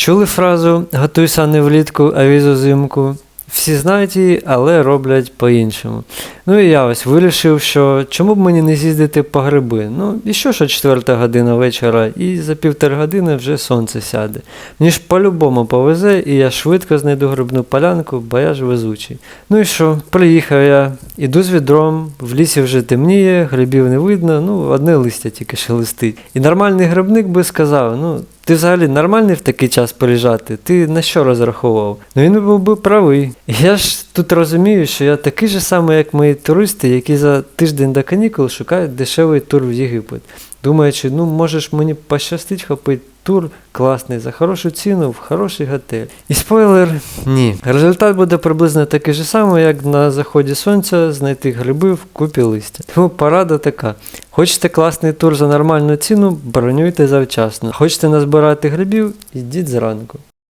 Чули фразу Готуй сани влітку, а візу взимку. Всі знають її, але роблять по-іншому. Ну і я ось вирішив, що чому б мені не з'їздити по гриби? Ну, і що що четверта година вечора, і за півтори години вже сонце сяде. Мені ж по-любому повезе, і я швидко знайду грибну полянку, бо я ж везучий. Ну і що, приїхав я, іду з відром, в лісі вже темніє, грибів не видно, ну, одне листя тільки шелестить. І нормальний грибник би сказав, ну. Ти взагалі нормальний в такий час приїжджати? Ти на що розраховував? Ну він був би правий. Я ж тут розумію, що я такий же самий, як мої туристи, які за тиждень до канікул шукають дешевий тур в Єгипет. Думаючи, ну можеш мені пощастить хопити тур класний за хорошу ціну в хороший готель. І спойлер, ні. Результат буде приблизно такий же самий, як на заході сонця знайти гриби в купі листя. Тому порада така. Хочете класний тур за нормальну ціну, бронюйте завчасно. Хочете назбирати грибів, ідіть зранку.